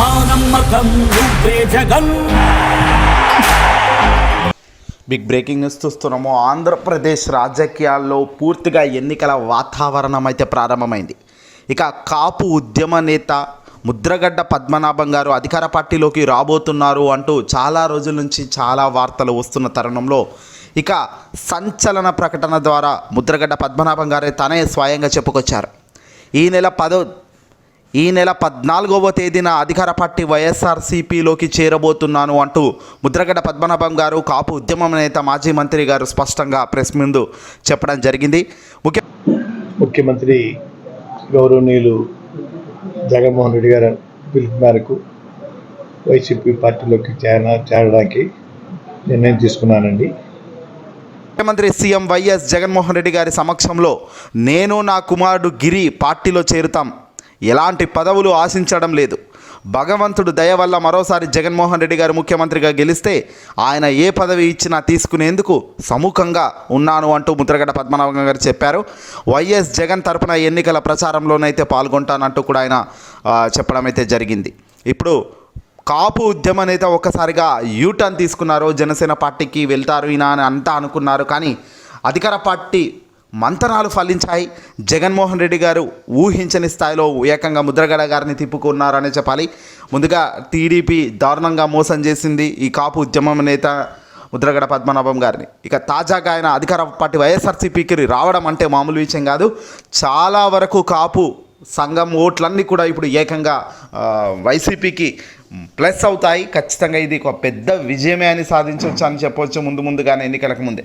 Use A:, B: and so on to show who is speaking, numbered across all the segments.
A: మా నమ్మకం నువ్వే జగన్
B: బిగ్ బ్రేకింగ్ న్యూస్ చూస్తున్నాము. ఆంధ్రప్రదేశ్ రాజకీయాల్లో పూర్తిగా ఎన్నికల వాతావరణం అయితే ప్రారంభమైంది. ఇక కాపు ఉద్యమ నేత ముద్రగడ్డ పద్మనాభం గారు అధికార పార్టీలోకి రాబోతున్నారు అంటూ చాలా రోజుల నుంచి చాలా వార్తలు వస్తున్న తరుణంలో ఇక సంచలన ప్రకటన ద్వారా ముద్రగడ్డ పద్మనాభం గారే తనే స్వయంగా చెప్పుకొచ్చారు. ఈ నెల పదో ఈ నెల పద్నాలుగవ తేదీన అధికార పార్టీ వైఎస్ఆర్సీపీలోకి చేరబోతున్నాను అంటూ ముద్రగడ్డ పద్మనాభం గారు కాపు ఉద్యమం నేత మాజీ మంత్రి గారు స్పష్టంగా ప్రెస్ ముందు చెప్పడం జరిగింది. ముఖ్య
C: ముఖ్యమంత్రి గౌరవనీయులు జగన్మోహన్ రెడ్డి గారి పిలుపు మేరకు వైసీపీ పార్టీలోకి చేర చేరడానికి నిర్ణయం తీసుకున్నానండి.
B: ముఖ్యమంత్రి సీఎం వైఎస్ జగన్మోహన్ రెడ్డి గారి సమక్షంలో నేను నా కుమారుడు గిరి పార్టీలో చేరుతాం. ఎలాంటి పదవులు ఆశించడం లేదు. భగవంతుడు దయ వల్ల మరోసారి జగన్మోహన్ రెడ్డి గారు ముఖ్యమంత్రిగా గెలిస్తే ఆయన ఏ పదవి ఇచ్చినా తీసుకునేందుకు సముఖంగా ఉన్నాను అంటూ ముద్రగడ్డ పద్మనాభం గారు చెప్పారు. వైఎస్ జగన్ తరపున ఎన్నికల ప్రచారంలోనైతే పాల్గొంటానంటూ కూడా ఆయన చెప్పడం అయితే జరిగింది. ఇప్పుడు కాపు ఉద్యమ నేత ఒక్కసారిగా యూటర్న్ తీసుకున్నారు. జనసేన పార్టీకి వెళ్తారు ఈయన అని అంతా అనుకున్నారు. కానీ అధికార పార్టీ మంతనాలు ఫలించాయి. జగన్మోహన్ రెడ్డి గారు ఊహించని స్థాయిలో ఏకంగా ముద్రగడ గారిని తిప్పుకున్నారని చెప్పాలి. ముందుగా టీడీపీ దారుణంగా మోసం చేసింది ఈ కాపు ఉద్యమం నేత ముద్రగడ పద్మనాభం గారిని. ఇక తాజాగా ఆయన అధికార పార్టీ వైఎస్ఆర్సీపీకి రావడం అంటే మామూలు విషయం కాదు. చాలా వరకు కాపు సంఘం ఓట్లన్నీ కూడా ఇప్పుడు ఏకంగా వైసీపీకి ప్లస్ అవుతాయి. ఖచ్చితంగా ఇది ఒక పెద్ద విజయమే అని సాధించవచ్చు అని చెప్పవచ్చు ముందు ముందుగానే ఎన్నికలకు ముందే.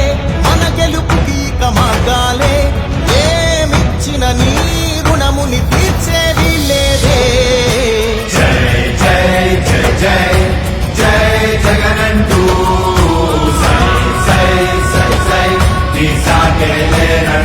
D: Amen.